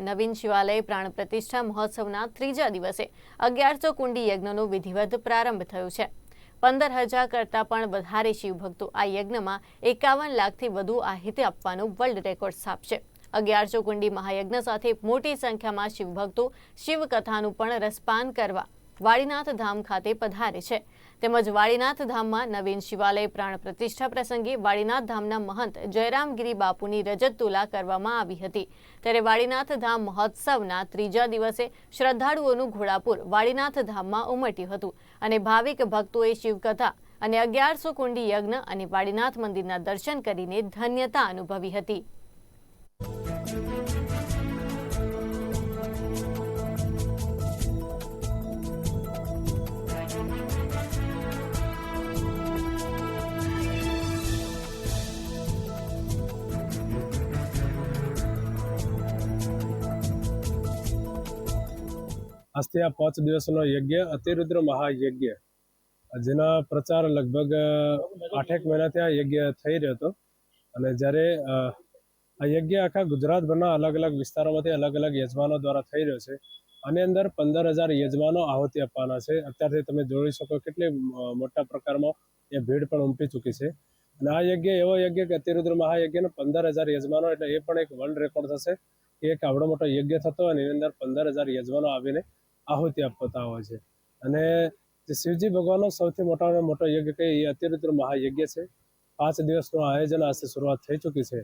નવીન શિવાલય પ્રાણ પ્રતિષ્ઠા મહોત્સવના ત્રીજા દિવસે અગિયારસો કુંડી યજ્ઞનો વિધિવત પ્રારંભ થયો છે. પંદર હજાર કરતાં પણ વધારે શિવભક્તો આ યજ્ઞમાં એકાવન લાખથી વધુ આહિત્ય આપવાનો વર્લ્ડ રેકોર્ડ સ્થાપશે. અગિયારસો કુંડી મહાયજ્ઞ સાથે મોટી સંખ્યામાં શિવભક્તો શિવકથાનું પણ રસપાન કરવા વાડીનાથ ધામ ખાતે પધારે છે. તેમજ વાડીનાથ ધામમાં નવીન શિવાલય પ્રાણ પ્રતિષ્ઠા પ્રસંગે વાડીનાથ ધામના મહંત જયરામગીરી બાપુની રજત તુલા કરવામાં આવી હતી. ત્યારે વાડીનાથ ધામ મહોત્સવના ત્રીજા દિવસે શ્રદ્ધાળુઓનું ઘોડાપુર વાડીનાથ ધામમાં ઉમટ્યું હતું અને ભાવિક ભક્તોએ શિવકથા અને અગિયારસો કુંડી યજ્ઞ અને વાડીનાથ મંદિરના દર્શન કરીને ધન્યતા અનુભવી હતી. આજથી આ પાંચ દિવસનો યજ્ઞ, અતિરુદ્ર મહાયજ્ઞ. જેના પ્રચાર લગભગ આઠેક મહિનાથી આ યજ્ઞ થઈ રહ્યો હતો. અને જ્યારે આ યજ્ઞ આખા ગુજરાતભરના અલગ અલગ વિસ્તારોમાંથી અલગ અલગ યજમાનો દ્વારા થઈ રહ્યો છે. આની અંદર પંદર હજાર યજમાનો આહુતિ આપવાના છે. અત્યારથી તમે જોઈ શકો કેટલી મોટા પ્રકારમાં એ ભીડ પણ ઉમટી ચૂકી છે. અને આ યજ્ઞ એવો યજ્ઞ કે અતિરુદ્ર મહાયજ્ઞનો પંદર હજાર યજમાનો એટલે એ પણ એક વર્લ્ડ રેકોર્ડ થશે. એક આવડો મોટો યજ્ઞ થતો અને એની અંદર પંદર હજાર યજમાનો આવીને આહુતિ આપતા હોય છે. અને જે શિવજી ભગવાનનો સૌથી મોટામાં મોટો યજ્ઞ કહે એ અતિરુદ્ર મહાયજ્ઞ છે. પાંચ દિવસનું આયોજન આજથી શરૂઆત થઈ ચૂકી છે.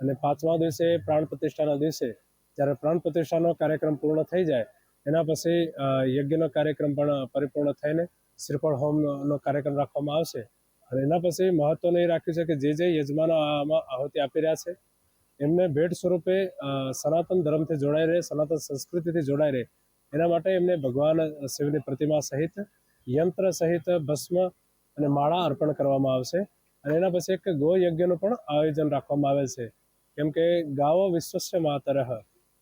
અને પાંચમા દિવસે પ્રાણ પ્રતિષ્ઠાના દિવસે જ્યારે પ્રાણ પ્રતિષ્ઠાનો કાર્યક્રમ પૂર્ણ થઈ જાય, એના પછી યજ્ઞનો કાર્યક્રમ પણ પરિપૂર્ણ થઈને શ્રીફળ હોમનો કાર્યક્રમ રાખવામાં આવશે. અને એના પછી મહત્વનું એ રાખ્યું છે કે જે જે યજમાનો આમાં આહુતિ આપી રહ્યા છે, એમને ભેટ સ્વરૂપે સનાતન ધર્મથી જોડાઈ રહે, સનાતન સંસ્કૃતિથી જોડાઈ રહે એના માટે એમને ભગવાન શિવની પ્રતિમા સહિત યંત્ર સહિત ભસ્મ અને માળા અર્પણ કરવામાં આવશે. અને એના પછી એક ગો યજ્ઞનું પણ આયોજન રાખવામાં આવે છે. કેમ કે ગાવો વિશ્વસ્ય માતરહ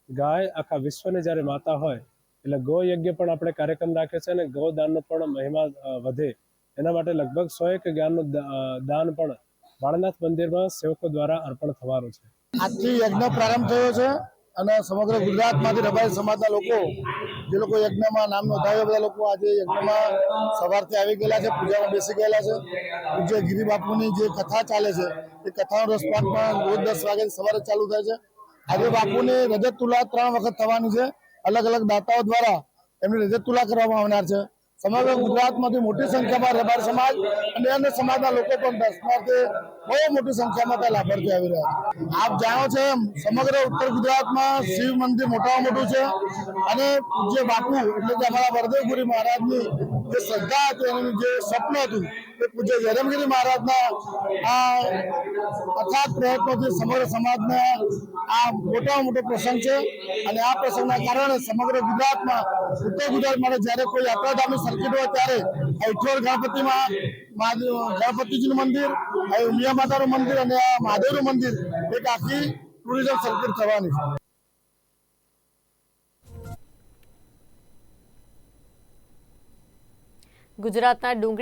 ગાય આખા વિશ્વની જ્યારે માતા હોય, એટલે ગો યજ્ઞ પણ આપણે કાર્યક્રમ રાખ્યો છે અને ગૌદાનનો પણ મહિમા વધે. એના માટે લગભગ સો એક જ્ઞાનનું દાન પણ વાળનાથ મંદિરમાં સેવકો દ્વારા અર્પણ થવાનું છે. આજથી યજ્ઞ પ્રારંભ થયો છે. અને સમગ્ર ગુજરાતમાંથી રબારી સમાજના લોકો, જે લોકો યજ્ઞમાં નામ નોંધાવ્યા, બધા લોકો આજે યજ્ઞમાં સવારથી આવી ગયેલા છે, પૂજામાં બેસી ગયેલા છે. પૂજ્ય ગિરિબાપુની જે કથા ચાલે છે, એ કથાનો રસપાન પણ રોજ દસ વાગે સવારે ચાલુ થાય છે. આજે બાપુની રજત તુલા ત્રણ વખત થવાની છે. અલગ અલગ દાતાઓ દ્વારા એમની રજત તુલા કરવામાં આવનાર છે. સમગ્ર ગુજરાતમાંથી મોટી સંખ્યામાં રબાર સમાજ અને અન્ય સમાજના લોકો પણ દર્શનાર્થે બહુ મોટી સંખ્યામાં ત્યાં લાભાર્થી આવી રહ્યા આપ જાણો છો સમગ્ર ઉત્તર ગુજરાતમાં શિવ મંદિર મોટામાં મોટું છે. અને પૂજ્ય બાપુ, એટલે કે અમારા વરદેવપુરી મહારાજની જે શ્રદ્ધા હતી એનું જે સ્વપ્ન હતું, એ પૂજ્ય જયરામગીરી મહારાજના આ અથાત પ્રયત્નોથી સમગ્ર સમાજને આ મોટામાં મોટો પ્રસંગ છે. અને આ પ્રસંગના કારણે સમગ્ર ગુજરાતમાં, ઉત્તર ગુજરાત માટે જ્યારે કોઈ યાત્રાધામની સર્કિટ હોય ત્યારે આ ગણપતિમાં ગણપતિજીનું મંદિર ઉમિયા માતાનું મંદિર અને આ મહાદેવનું મંદિર, એક આખી ટુરિઝમ સર્કિટ થવાની છે. ગુજરાતના ડુંગળી